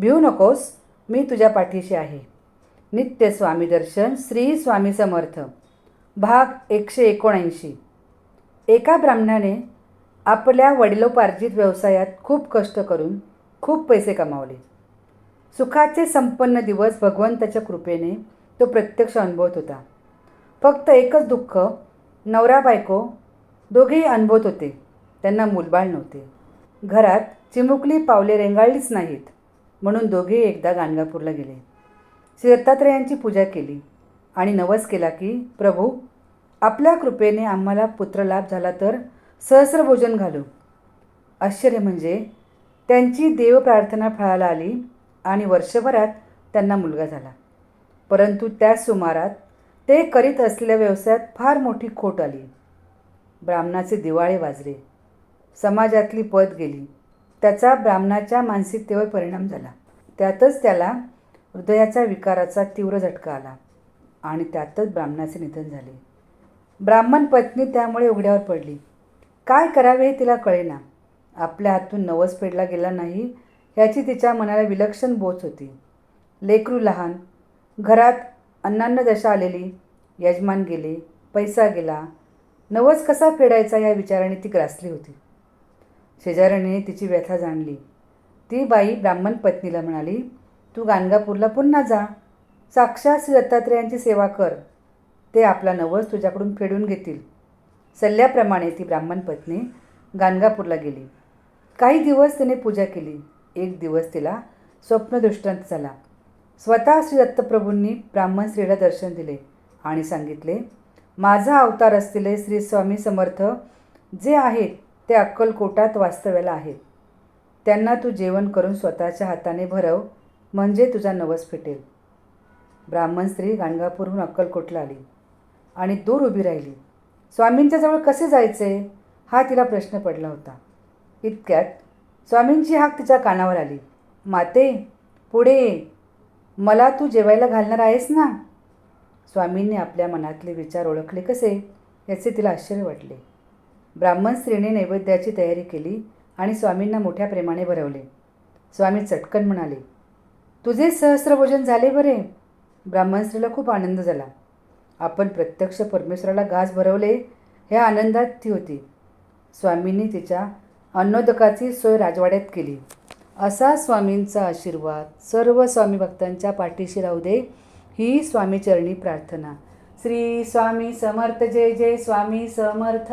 भिऊ नकोस मी तुझ्या पाठीशी आहे. नित्य स्वामी दर्शन श्री स्वामी समर्थ. भाग एकशे एकोणऐंशी. एका ब्राह्मणाने आपल्या वडिलोपार्जित व्यवसायात खूप कष्ट करून खूप पैसे कमावले. सुखाचे संपन्न दिवस भगवंताच्या कृपेने तो प्रत्यक्ष अनुभवत होता. फक्त एकच दुःख नवरा बायको दोघेही अनुभवत होते. त्यांना मूलबाळ नव्हते. घरात चिमुकली पावले रेंगाळलीच नाहीत. म्हणून दोघेही एकदा गाणगापूरला गेले. श्री दत्तात्रेयांची पूजा केली आणि नवस केला की प्रभू आपल्या कृपेने आम्हाला पुत्रलाभ झाला तर सहस्र भोजन घालू. आश्चर्य म्हणजे त्यांची देवप्रार्थना फळाला आली आणि वर्षभरात त्यांना मुलगा झाला. परंतु त्याच सुमारात ते करीत असलेल्या व्यवसायात फार मोठी खोट आली. ब्राह्मणाचे दिवाळे वाजले. समाजातली पद गेली. त्याचा ब्राह्मणाच्या मानसिकतेवर परिणाम झाला. त्यातच त्याला हृदयाचा विकाराचा तीव्र झटका आला आणि त्यातच ब्राह्मणाचे निधन झाले. ब्राह्मण पत्नी त्यामुळे उघड्यावर पडली. काय करावे हे तिला कळेना. आपल्या हातून नवस फेडला गेला नाही ह्याची तिच्या मनाला विलक्षण बोच होती. लेकरू लहान घरात अन्नान्न दशा आलेली यजमान गेले पैसा गेला. नवस कसा फेडायचा या विचाराने ती ग्रासली होती. शेजाऱ्याने तिची व्यथा जाणली. ती बाई ब्राह्मण पत्नीला म्हणाली तू गाणगापूरला पुन्हा जा. साक्षात श्री दत्तात्रेयांची सेवा कर. ते आपला नवस तुझ्याकडून फेडून घेतील. सल्ल्याप्रमाणे ती ब्राह्मण पत्नी गाणगापूरला गेली. काही दिवस तिने पूजा केली. एक दिवस तिला स्वप्नदृष्टांत झाला. स्वतः श्री दत्तप्रभूंनी ब्राह्मण स्त्रीला दर्शन दिले आणि सांगितले माझा अवतार असलेले श्री स्वामी समर्थ जे आहेत ते अक्कलकोटात वास्तव्याला आहेत. त्यांना तू जेवण करून स्वतःच्या हाताने भरव म्हणजे तुझा नवस फिटेल. ब्राह्मण स्त्री गाणगापूरहून अक्कलकोटला आली आणि दूर उभी राहिली. स्वामींच्या जवळ कसे जायचे? हा तिला प्रश्न पडला होता. इतक्यात स्वामींची हाक तिच्या कानावर आली. माते पुढे मला तू जेवायला घालणार आहेस ना? स्वामींनी आपल्या मनातले विचार ओळखले कसे याचे तिला आश्चर्य वाटले. ब्राह्मण स्त्रीने नैवेद्याची तयारी केली आणि स्वामींना मोठ्या प्रेमाने भरवले. स्वामी चटकन म्हणाले तुझे सहस्रभोजन झाले बरे. ब्राह्मण स्त्रीला खूप आनंद झाला. आपण प्रत्यक्ष परमेश्वराला घास भरवले ह्या आनंदात ती होती. स्वामींनी तिच्या अन्नोदकाची सोय राजवाड्यात केली. असा स्वामींचा आशीर्वाद सर्व स्वामी भक्तांच्या पाठीशी राहू दे ही स्वामीचरणी प्रार्थना. श्री स्वामी समर्थ जय जय स्वामी समर्थ.